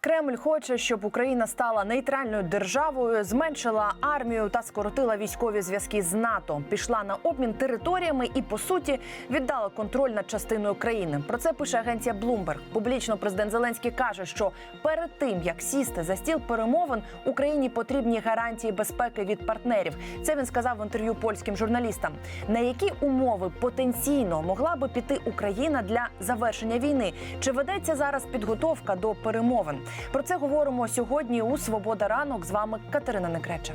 Кремль хоче, щоб Україна стала нейтральною державою, зменшила армію та скоротила військові зв'язки з НАТО. Пішла на обмін територіями і по суті віддала контроль над частиною країни. Про це пише агенція Bloomberg. Публічно президент Зеленський каже, що перед тим як сісти за стіл перемовин Україні потрібні гарантії безпеки від партнерів. Це він сказав в інтерв'ю польським журналістам. На які умови потенційно могла би піти Україна для завершення війни? Чи ведеться зараз підготовка до перемовин? Про це говоримо сьогодні у Свобода ранок. З вами Катерина Некреча.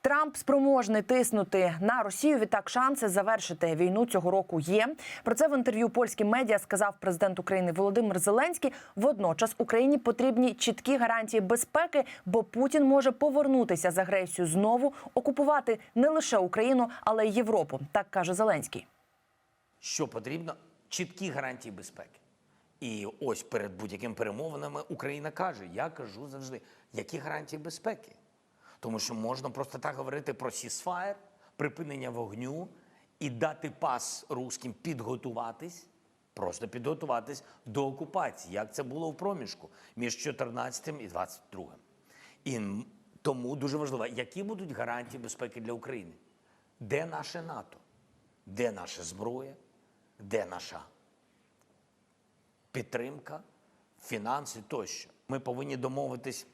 Трамп спроможний тиснути на Росію. Відтак шанси завершити війну цього року є. Про це в інтерв'ю польським медіа сказав президент України Володимир Зеленський. Водночас Україні потрібні чіткі гарантії безпеки, бо Путін може повернутися з агресією знову окупувати не лише Україну, але й Європу. Так каже Зеленський. що потрібно чіткі гарантії безпеки. І ось перед будь-якими перемовинами Україна каже: я кажу завжди, які гарантії безпеки. Тому що можна просто так говорити про сісфаєр, припинення вогню і дати пас русським підготуватись, просто підготуватись до окупації, як це було в проміжку між 14 і 22. І тому дуже важливо, які будуть гарантії безпеки для України? Де наше НАТО? Де наша зброя? Де наша підтримка, фінанси тощо? Ми повинні домовитись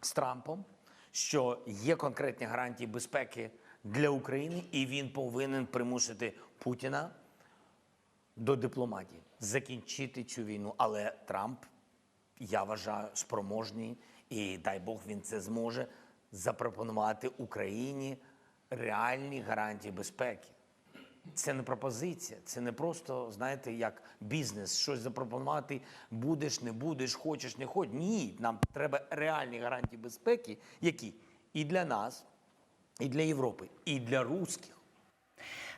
з Трампом, що є конкретні гарантії безпеки для України, і він повинен примусити Путіна до дипломатії, закінчити цю війну. Але Трамп, я вважаю, спроможний, і дай Бог він це зможе запропонувати Україні реальні гарантії безпеки. Це не пропозиція, це не просто, знаєте, як бізнес, щось запропонувати, будеш, не будеш, хочеш, не хочеш. Ні, нам треба реальні гарантії безпеки, які і для нас, і для Європи, і для русських.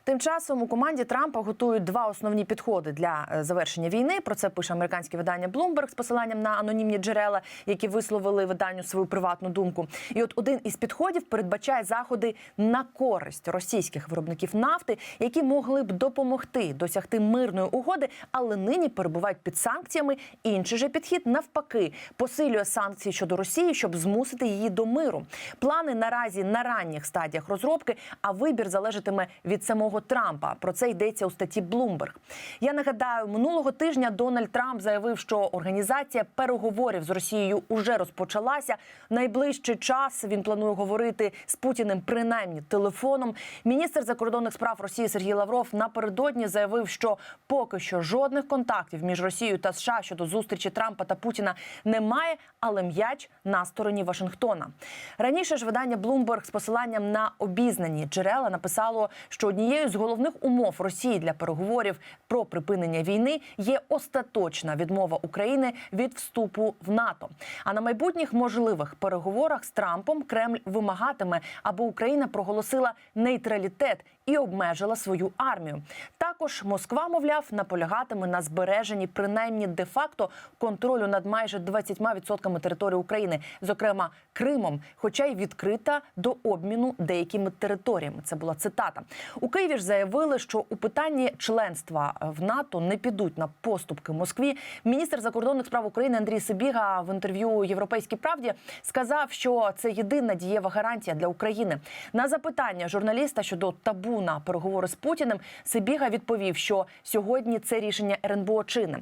Тим часом у команді Трампа готують два основні підходи для е, завершення війни. Про це пише американське видання Bloomberg з посиланням на анонімні джерела, які висловили виданню свою приватну думку. І от один із підходів передбачає заходи на користь російських виробників нафти, які могли б допомогти досягти мирної угоди, але нині перебувають під санкціями. Інший же підхід навпаки посилює санкції щодо Росії, щоб змусити її до миру. Плани наразі на ранніх стадіях розробки, а вибір залежатиме від самого Трампа. Про це йдеться у статті Bloomberg. Я нагадаю, минулого тижня Дональд Трамп заявив, що організація переговорів з Росією уже розпочалася. Найближчий час він планує говорити з Путіним принаймні телефоном. Міністр закордонних справ Росії Сергій Лавров напередодні заявив, що поки що жодних контактів між Росією та США щодо зустрічі Трампа та Путіна немає, але м'яч на стороні Вашингтона. Раніше ж видання Bloomberg з посиланням на обізнані джерела написало, що однією з головних умов Росії для переговорів про припинення війни є остаточна відмова України від вступу в НАТО. А на майбутніх можливих переговорах з Трампом Кремль вимагатиме, аби Україна проголосила нейтралітет і обмежила свою армію. Також Москва, мовляв, наполягатиме на збереженні принаймні де-факто контролю над майже 20% території України, зокрема Кримом, хоча й відкрита до обміну деякими територіями. Це була цитата. У Києві ж заявили, що у питанні членства в НАТО не підуть на поступки Москві. Міністр закордонних справ України Андрій Сибіга в інтерв'ю Європейській правді сказав, що це єдина дієва гарантія для України. На запитання журналіста щодо табу на переговори з Путіним Сибіга відповів, що сьогодні це рішення РНБО чинне.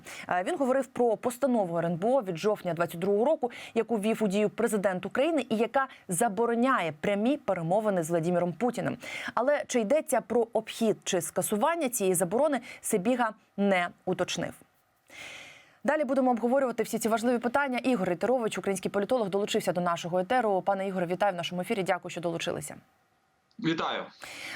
Він говорив про постанову РНБО від жовтня 22-го року, яку ввів у дію президент України, і яка забороняє прямі перемовини з Владіміром Путіним. Але чи йдеться про обхід чи скасування цієї заборони, Себіга не уточнив. Далі будемо обговорювати всі ці важливі питання. Ігор Ітерович, український політолог, долучився до нашого етеру. Пане Ігоре, вітаю в нашому ефірі. Дякую, що долучилися. Вітаю.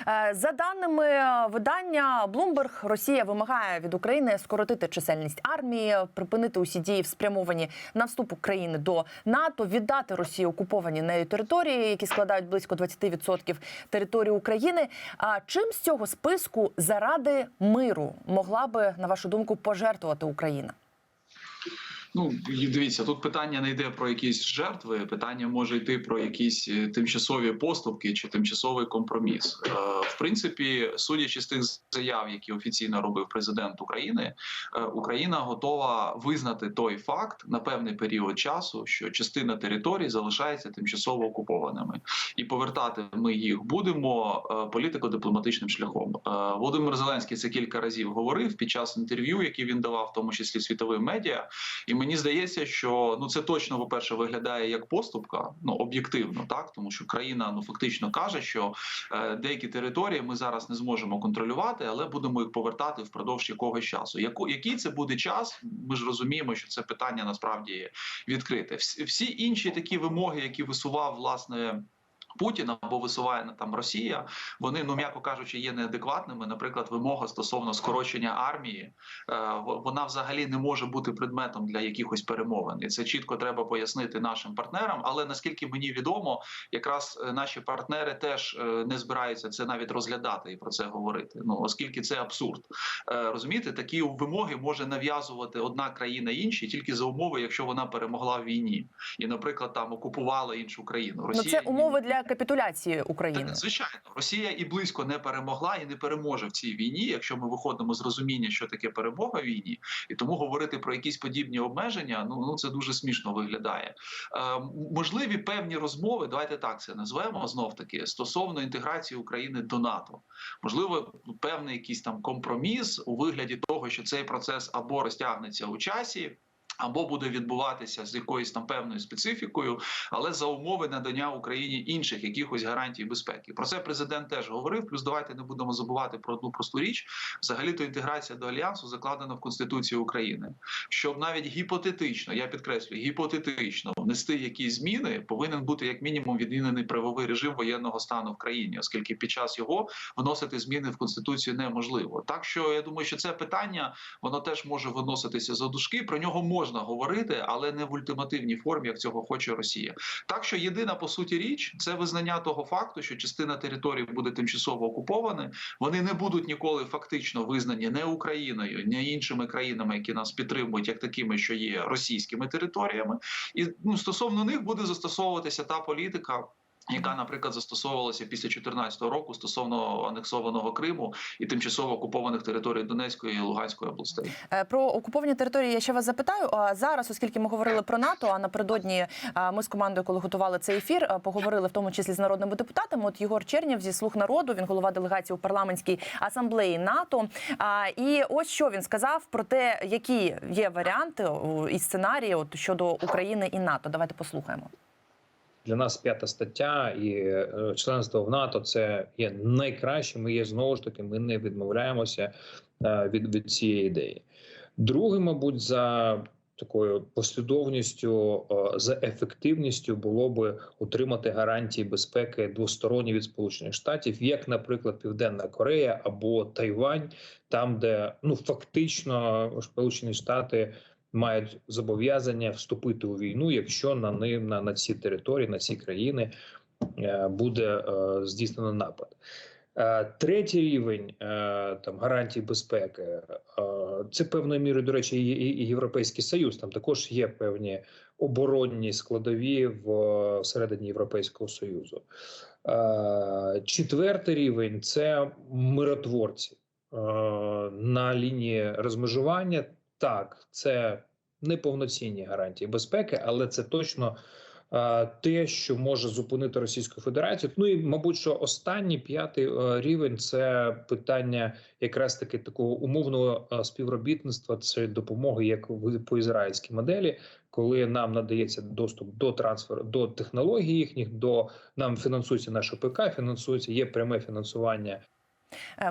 Е, За даними видання Bloomberg, Росія вимагає від України скоротити чисельність армії, припинити усі дії спрямовані на вступ України до НАТО, віддати Росії окуповані нею території, які складають близько 20% території України. А чим з цього списку заради миру могла би, на вашу думку, пожертвувати Україна? Ну дивіться, тут питання не йде про якісь жертви. Питання може йти про якісь е, тимчасові поступки чи тимчасовий компроміс. Е, В принципі, судячи з тих заяв, які офіційно робив президент України, е, Україна готова визнати той факт на певний період часу, що частина територій залишається тимчасово окупованими, і повертати ми їх будемо політико-дипломатичним шляхом. Володимир Зеленський це кілька разів говорив під час інтерв'ю, які він давав, в тому числі світовим медіа. І мені здається, що ну це точно, по перше, виглядає як поступка, ну об'єктивно, так тому що країна ну фактично каже, що е, деякі території ми зараз не зможемо контролювати, але будемо їх повертати впродовж якогось часу. Яко, який це буде час? Ми ж розуміємо, що це питання насправді відкрите. Всі інші такі вимоги, які висував власне. Путін або висуває там Росія, вони ну м'яко кажучи, є неадекватними. Наприклад, вимога стосовно скорочення армії, е, вона взагалі не може бути предметом для якихось перемовин. І це чітко треба пояснити нашим партнерам. Але наскільки мені відомо, якраз е, наші партнери теж е, не збираються це навіть розглядати і про це говорити. Ну оскільки це абсурд. Розумієте, такі вимоги може нав'язувати одна країна іншій тільки за умови, якщо вона перемогла в війні, і, наприклад, там окупувала іншу країну. Ну це умови для капітуляції України. Так, звичайно, Росія і близько не перемогла і не переможе в цій війні, якщо ми виходимо з розуміння, що таке перемога в війні, і тому говорити про якісь подібні обмеження, ну ну це дуже смішно виглядає. Е, можливі певні розмови, давайте так це назвемо знов таки стосовно інтеграції України до НАТО. Можливо, певний якийсь там компроміс у вигляді того, що цей процес або розтягнеться у часі. Або буде відбуватися з якоюсь там певною специфікою, але за умови надання Україні інших якихось гарантій безпеки. Про це президент теж говорив. Плюс давайте не будемо забувати про одну просту річ. Взагалі, то інтеграція до альянсу закладена в Конституції України. Щоб навіть гіпотетично, я підкреслюю, гіпотетично внести якісь зміни, повинен бути як мінімум відмінений правовий режим воєнного стану в країні, оскільки під час його вносити зміни в конституцію неможливо. Так що я думаю, що це питання воно теж може виноситися за дужки. Про нього можна говорити, але не в ультимативній формі, як цього хоче Росія. Так що єдина по суті річ це визнання того факту, що частина території буде тимчасово окупована. Вони не будуть ніколи фактично визнані не Україною, не іншими країнами, які нас підтримують, як такими, що є російськими територіями, і ну стосовно них буде застосовуватися та політика. Яка, наприклад, застосовувалася після 2014 року стосовно анексованого Криму і тимчасово окупованих територій Донецької і Луганської областей, Е, Про окуповані території я ще вас запитаю. А зараз, оскільки ми говорили про НАТО, а напередодні ми з командою, коли готували цей ефір, поговорили в тому числі з народними депутатами. От Єгор Чернєв зі слуг народу, він голова делегації у парламентській асамблеї НАТО. І ось що він сказав про те, які є варіанти і сценарії от щодо України і НАТО. Давайте послухаємо. Для нас п'ята стаття і е, членство в НАТО це є найкращим. І є знову ж таки, ми не відмовляємося е, від, від цієї ідеї. Друге, мабуть, за такою послідовністю, е, за ефективністю було би отримати гарантії безпеки двосторонні від Сполучених Штатів, як, наприклад, Південна Корея або Тайвань, там, де ну фактично Сполучені Штати мають зобов'язання вступити у війну, якщо на ни- на, на ці території, на ці країни е, буде е, здійснено напад. Е, Третій рівень там гарантій безпеки це певною мірою, до речі, і, Європейський Союз. Там також є певні оборонні складові в всередині Європейського Союзу. Четвертий рівень це миротворці на лінії розмежування. Так, це неповноцінні гарантії безпеки, але це точно те, що може зупинити Російську Федерацію. Ну і мабуть, що останній п'ятий е, рівень це питання якраз таки такого умовного е, співробітництва, це допомоги, як по ізраїльській моделі, коли нам надається доступ до трансферу до технологій їхніх, до нам фінансується наш ОПК, фінансується є пряме фінансування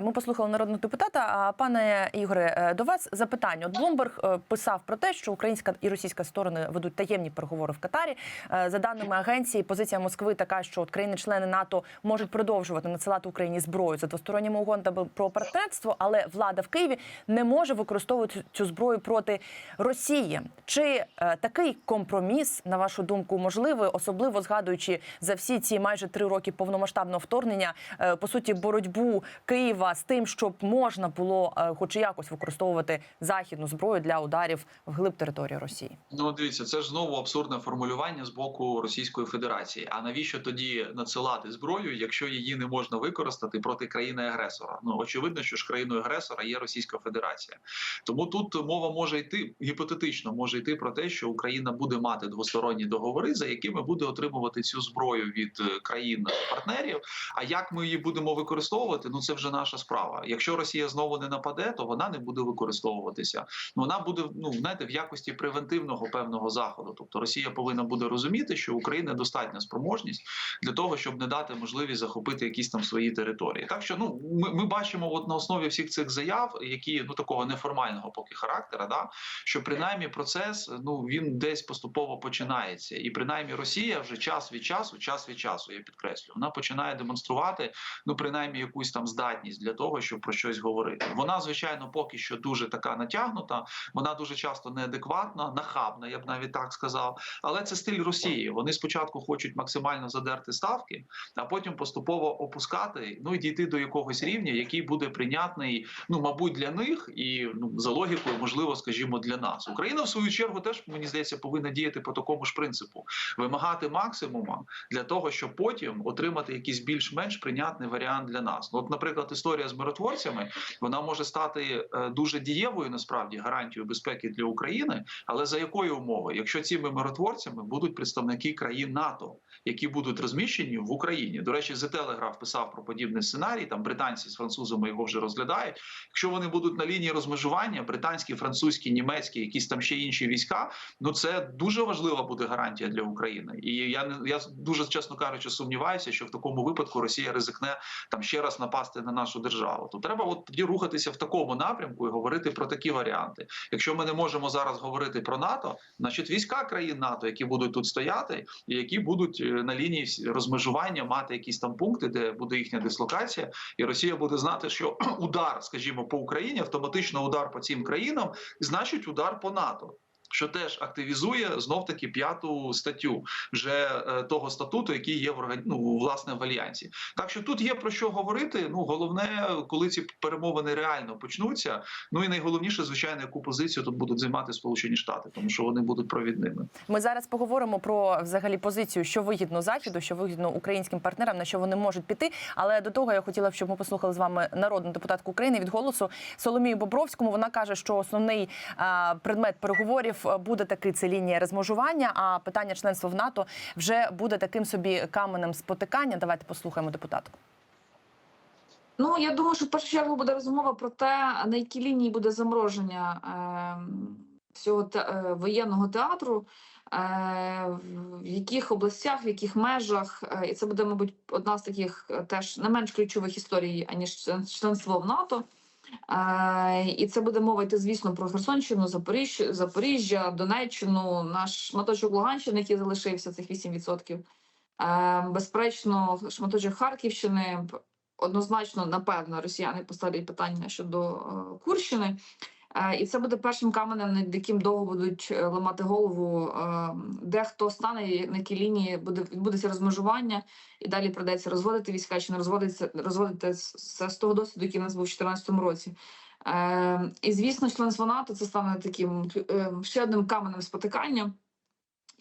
Ми послухали народного депутата. А пане Ігоре, е, до вас запитання. От Блумберг е, писав про те, що українська і російська сторони ведуть таємні переговори в Катарі. Е, За даними агенції, позиція Москви така, що країни-члени НАТО можуть продовжувати надсилати Україні зброю за двосторонніми угодами про партнерство, але влада в Києві не може використовувати цю зброю проти Росії. Чи е, такий компроміс, на вашу думку, можливий, особливо згадуючи за всі ці майже три роки повномасштабного вторгнення, е, по суті, боротьбу Києва з тим, щоб можна було е, хоч якось використовувати західну зброю для ударів вглиб території Росії? Ну, дивіться, це ж знову абсурдне формулювання з боку Російської Федерації. А навіщо тоді надсилати зброю, якщо її не можна використати проти країни-агресора? Ну очевидно, що ж країною агресора є Російська Федерація. Тому тут мова може йти гіпотетично, може йти про те, що Україна буде мати двосторонні договори, за якими буде отримувати цю зброю від е, країн-партнерів. А як ми її будемо використовувати? Ну це вже наша справа. Якщо Росія знову не нападе, то вона не буде використовуватися. Ну, вона буде ну знаєте, в якості превентивного певного заходу. Тобто Росія повинна буде розуміти, що Україна достатня спроможність для того, щоб не дати можливість захопити якісь там свої території. Так що ну ми, ми бачимо, от на основі всіх цих заяв, які ну такого неформального поки характера, да що принаймні процес ну він десь поступово починається, і принаймні Росія вже час від часу, час від часу, я підкреслю, вона починає демонструвати ну принаймні якусь там здатність для того, щоб про щось говорити. Вона звичайно поки що дуже така натягнута. Вона дуже часто неадекватна, нахабна, я б навіть так сказав. Але це стиль Росії. Вони спочатку хочуть максимально задерти ставки, а потім поступово опускати, ну і дійти до якогось рівня, який буде прийнятний, ну мабуть, для них і ну за логікою, можливо, скажімо, для нас. Україна в свою чергу теж мені здається повинна діяти по такому ж принципу: вимагати максимума для того, щоб потім отримати якийсь більш-менш прийнятний варіант для нас. Ну, от, наприклад, історія з миротворцями вона може стати е, дуже дієвою насправді гарантією безпеки для України, але за якої умови, якщо цими миротворцями будуть представники країн НАТО, які будуть розміщені в Україні? До речі, The Telegraph писав про подібний сценарій. Там британці з французами його вже розглядають. Якщо вони будуть на лінії розмежування, британські, французькі, німецькі, якісь там ще інші війська, ну це дуже важлива буде гарантія для України. І я не я дуже чесно кажучи, сумніваюся, що в такому випадку Росія ризикне там ще раз напасти на нашу державу. То треба от тоді рухатися в такому напрямку і говорити про такі варіанти. Якщо ми не можемо зараз говорити про НАТО, значить війська країн НАТО, які будуть тут стояти, і які будуть е, на лінії розмежування мати якісь там пункти, де буде їхня дислокація, і Росія буде знати, що удар, скажімо, по Україні, автоматично удар по цим країнам, значить удар по НАТО. Що теж активізує знов таки п'яту статтю вже е, того статуту, який є в ну, власне в альянсі. Так що тут є про що говорити. Ну головне, коли ці перемовини реально почнуться. Ну і найголовніше, звичайно, яку позицію тут будуть займати Сполучені Штати, тому що вони будуть провідними. Ми зараз поговоримо про взагалі позицію, що вигідно заходу, що вигідно українським партнерам, на що вони можуть піти. Але до того я хотіла б, щоб ми послухали з вами народну депутатку України від голосу Соломію Бобровському. Вона каже, що основний предмет переговорів а, буде таки це лінія розмежування. А питання членства в НАТО вже буде таким собі каменем спотикання. Давайте послухаємо депутатку. Ну, я думаю, що в першу чергу буде розмова про те, на якій лінії буде замороження е, всього те, е, воєнного театру, е, в яких областях, в яких межах. Е, і це буде, мабуть, одна з таких е, теж не менш ключових історій, аніж членство в НАТО. І це буде мова йти, звісно, про Херсонщину, Запоріжжя, Запоріжжя, Донеччину, наш шматочок Луганщини, який залишився, цих 8%. Е, безперечно, шматочок Харківщини, однозначно, напевно, росіяни поставлять питання щодо е, Курщини. Е, І це буде першим каменем, над яким довго будуть е, ламати голову, е, де хто стане, на якій лінії буде відбудеться розмежування, і далі придеться розводити війська чи не розводиться розводити з, того досвіду, який у нас був у 2014 році. І звісно, членство НАТО це стане таким ще одним каменем спотикання.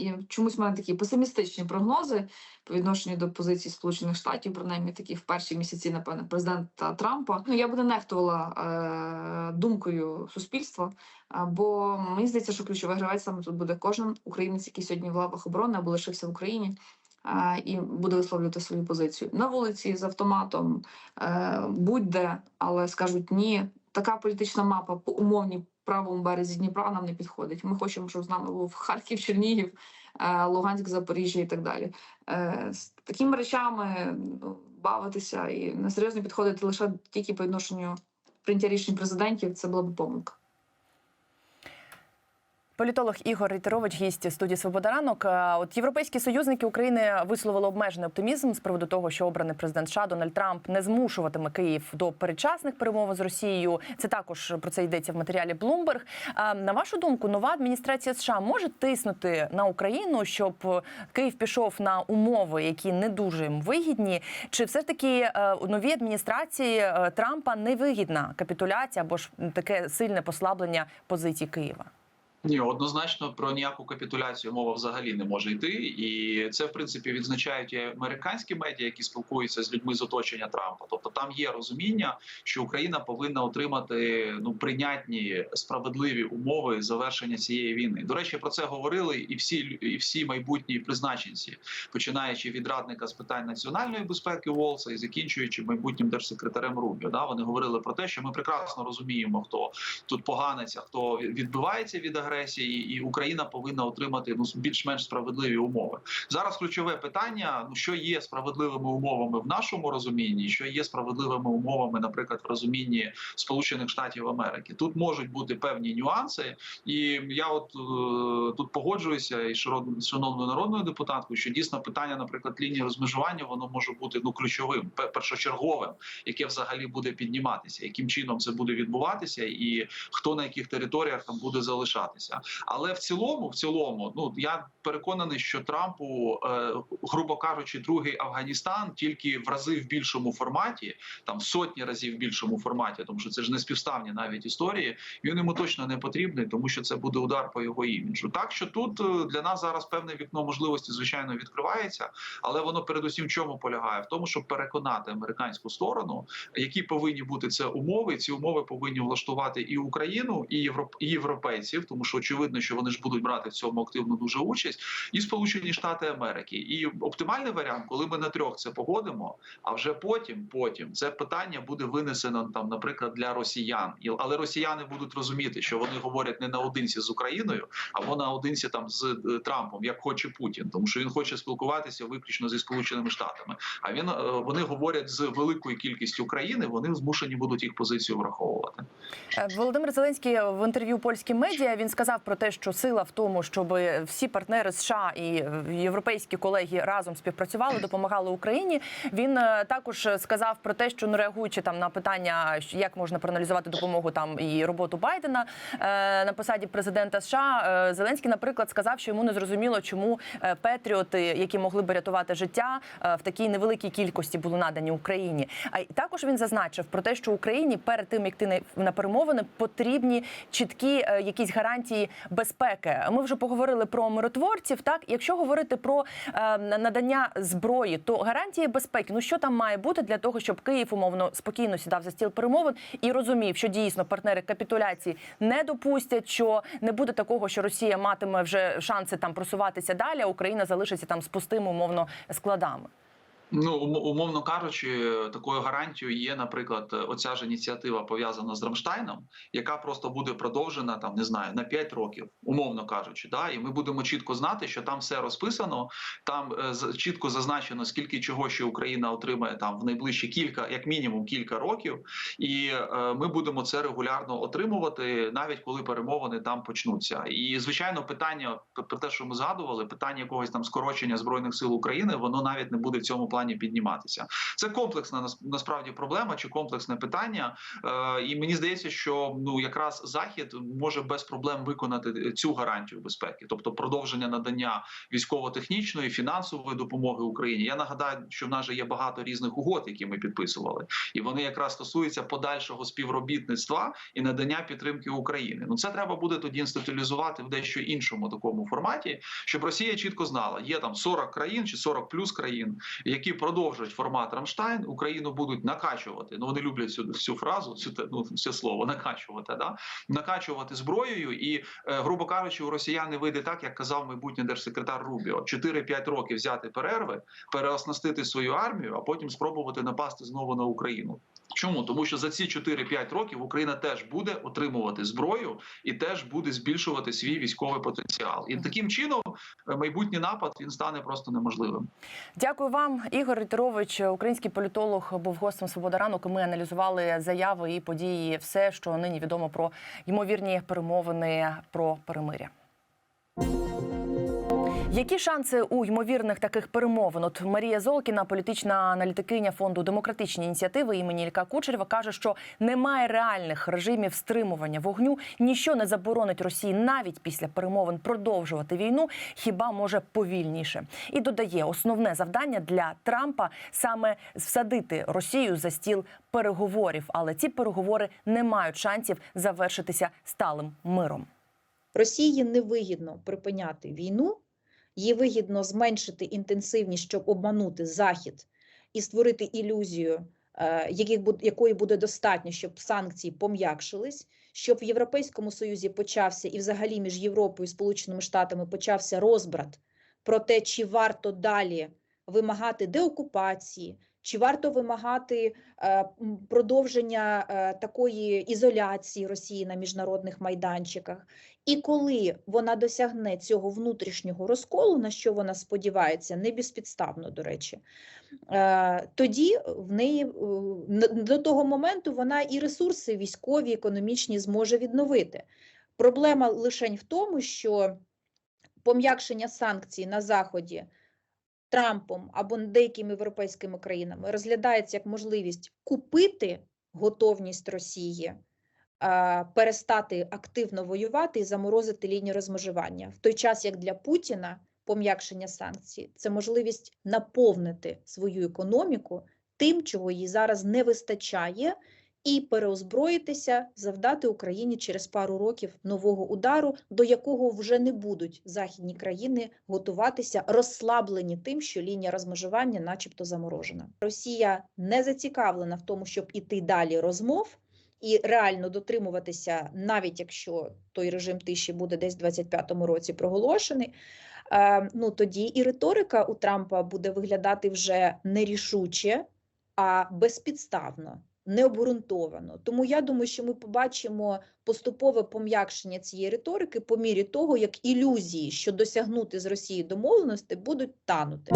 І чомусь в мене такі песимістичні прогнози по відношенню до позиції Сполучених Штатів, принаймні такі в перші місяці, напевне, президента Трампа. Ну я би не нехтувала е, думкою суспільства, бо мені здається, що ключовий гравець саме тут буде кожен українець, який сьогодні в лавах оборони або лишився в Україні. І буде висловлювати свою позицію на вулиці з автоматом, е, будь-де, але скажуть ні. Така політична мапа по умовній правому березі Дніпра нам не підходить. Ми хочемо, щоб з нами був Харків, Чернігів, е, Луганськ, Запоріжжя і так далі. Е, З такими речами ну, бавитися і несерйозно підходити лише тільки по відношенню прийняття рішень президентів, це була б помилка. Політолог Ігор Рейтерович, гість студії Свобода ранок. Е, От європейські союзники України висловили обмежений оптимізм з приводу того, що обраний президент США Дональд Трамп не змушуватиме Київ до передчасних перемовин з Росією. Це також про це йдеться в матеріалі Bloomberg. На вашу думку, нова адміністрація США може тиснути на Україну, щоб Київ пішов на умови, які не дуже їм вигідні? Чи все ж таки е, новій адміністрації е, Трампа невигідна капітуляція або ж таке сильне послаблення позицій Києва? Ні, однозначно про ніяку капітуляцію мова взагалі не може йти, і це в принципі відзначають і американські медіа, які спілкуються з людьми з оточення Трампа. Тобто там є розуміння, що Україна повинна отримати ну прийнятні справедливі умови завершення цієї війни. До речі, про це говорили і всі і всі майбутні призначенці, починаючи від радника з питань національної безпеки Волса і закінчуючи майбутнім держсекретарем Рубіо. Да, вони говорили про те, що ми прекрасно розуміємо, хто тут поганець, а хто відбивається від агресії, і Україна повинна отримати ну більш-менш справедливі умови. Зараз ключове питання: ну що є справедливими умовами в нашому розумінні, що є справедливими умовами, наприклад, в розумінні Сполучених Штатів Америки. Тут можуть бути певні нюанси, і я от е, тут погоджуюся широн- шановною народною депутаткою, що дійсно питання, наприклад, лінії розмежування, воно може бути ну ключовим, першочерговим, яке взагалі буде підніматися, яким чином це буде відбуватися, і хто на яких територіях там буде залишатися. Але в цілому, в цілому, ну я переконаний, що Трампу, е, грубо кажучи, другий Афганістан тільки в рази в більшому форматі, там сотні разів в більшому форматі, тому що це ж не співставні навіть історії. Він йому точно не потрібний, тому що це буде удар по його іміджу. Так що тут е, для нас зараз певне вікно можливості, звичайно, відкривається, але воно передусім в чому полягає? В тому, щоб переконати американську сторону, які повинні бути це умови. Ці умови повинні влаштувати і Україну, і європейців, тому що очевидно, що вони ж будуть брати в цьому активну дуже участь, і Сполучені Штати Америки. І оптимальний варіант, коли ми на трьох це погодимо, а вже потім, потім це питання буде винесено там, наприклад, для росіян. Але росіяни будуть розуміти, що вони говорять не наодинці з Україною, або наодинці там з е, Трампом, як хоче Путін, тому що він хоче спілкуватися виключно зі Сполученими Штатами. А він е, вони говорять з великою кількістю країни. Вони змушені будуть їх позицію враховувати. Е, Володимир Зеленський в інтерв'ю польським медіа він сказав про те, що сила в тому, щоб всі партнери США і європейські колеги разом співпрацювали, допомагали Україні. Він е, також сказав про те, що ну реагуючи там на питання, як можна проаналізувати допомогу там і роботу Байдена е, на посаді президента США. е, Зеленський, наприклад, сказав, що йому не зрозуміло, чому петріоти, які могли би рятувати життя, в такій невеликій кількості були надані Україні. А також він зазначив про те, що Україні перед тим як ти на- перемовини потрібні чіткі якісь гарантії безпеки. Ми вже поговорили про миротворців. Так, якщо говорити про е, надання зброї, то гарантії безпеки, ну що там має бути для того, щоб Київ умовно спокійно сідав за стіл перемовин і розумів, що дійсно партнери капітуляції не допустять, що не буде такого, що Росія матиме вже шанси там просуватися далі, а Україна залишиться там з пустими умовно складами. Ну ум- умовно кажучи, такою гарантією є, наприклад, оця ж ініціатива пов'язана з Рамштайном, яка просто буде продовжена там, не знаю, на 5 років, умовно кажучи, да, і ми будемо чітко знати, що там все розписано, там е, чітко зазначено, скільки чого ще Україна отримає там в найближчі кілька, як мінімум, кілька років, і е, ми будемо це регулярно отримувати, навіть коли перемовини там почнуться. І звичайно, питання про те, що ми згадували, питання якогось там скорочення збройних сил України, воно навіть не буде в цьому плані підніматися. Це комплексна нас- насправді проблема чи комплексне питання. Е, і мені здається, що ну якраз захід може без проблем виконати цю гарантію безпеки, тобто продовження надання військово-технічної фінансової допомоги Україні. Я нагадаю, що в нас же є багато різних угод, які ми підписували, і вони якраз стосуються подальшого співробітництва і надання підтримки України. Ну це треба буде тоді інституалізувати в дещо іншому такому форматі, щоб Росія чітко знала, є там 40 країн чи 40 плюс країн, які продовжують формат Рамштайн, Україну будуть накачувати. Ну вони люблять цю всю фразу, цю ну, це слово накачувати, да накачувати зброєю, і е, грубо кажучи, у росіян не вийде так, як казав майбутній держсекретар Рубіо: 4-5 років взяти перерви, переоснастити свою армію, а потім спробувати напасти знову на Україну. Чому тому, що за ці 4-5 років Україна теж буде отримувати зброю і теж буде збільшувати свій військовий потенціал, і таким чином е, майбутній напад він стане просто неможливим. Дякую вам, Ігор Ритерович, український політолог, був гостем Свобода ранок. Ми аналізували заяви і події, все, що нині відомо про ймовірні перемовини про перемиря. Які шанси у ймовірних таких перемовин? От Марія Золкіна, політична аналітикиня фонду демократичні ініціативи імені Ілька Кучерєва, каже, що немає реальних режимів стримування вогню. Ніщо не заборонить Росії навіть після перемовин продовжувати війну, хіба може повільніше. І додає, основне завдання для Трампа саме всадити Росію за стіл переговорів, але ці переговори не мають шансів завершитися сталим миром. Росії невигідно припиняти війну, їй вигідно зменшити інтенсивність, щоб обманути Захід і створити ілюзію, е, яких якої буде достатньо, щоб санкції пом'якшились, щоб в Європейському Союзі почався і взагалі між Європою і Сполученими Штатами почався розбрат про те, чи варто далі вимагати деокупації, чи варто вимагати е, продовження е, такої ізоляції Росії на міжнародних майданчиках. І коли вона досягне цього внутрішнього розколу, на що вона сподівається, не безпідставно, до речі, е, тоді в неї до того моменту вона і ресурси військові, економічні зможе відновити. Проблема лише в тому, що пом'якшення санкцій на Заході Трампом або деякими європейськими країнами розглядається як можливість купити готовність Росії перестати активно воювати і заморозити лінію розмежування. В той час, як для Путіна пом'якшення санкцій це можливість наповнити свою економіку тим, чого їй зараз не вистачає, і переозброїтися, завдати Україні через пару років нового удару, до якого вже не будуть західні країни готуватися, розслаблені тим, що лінія розмежування, начебто, заморожена. Росія не зацікавлена в тому, щоб іти далі розмов і реально дотримуватися, навіть якщо той режим тиші буде десь в 25-му році проголошений. е, Ну тоді і риторика у Трампа буде виглядати вже не рішуче, а безпідставно, необґрунтовано. Тому я думаю, що ми побачимо поступове пом'якшення цієї риторики по мірі того, як ілюзії, що досягнути з Росії домовленості, будуть танути.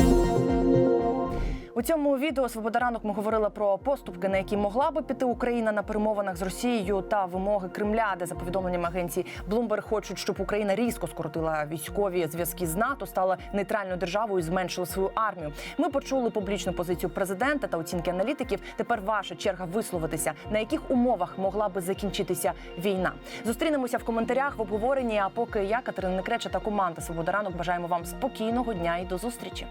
У цьому відео «Свобода ранок» ми говорили про поступки, на які могла би піти Україна на перемовинах з Росією та вимоги Кремля, де за повідомленням агенції Bloomberg хочуть, щоб Україна різко скоротила військові зв'язки з НАТО, стала нейтральною державою, і зменшила свою армію. Ми почули публічну позицію президента та оцінки аналітиків. Тепер ваша черга висловитися, на яких умовах могла би закінчитися війна. Зустрінемося в коментарях в обговоренні. А поки я, Катерина Некреча та команда «Свобода ранок» бажаємо вам спокійного дня і до зустрічі.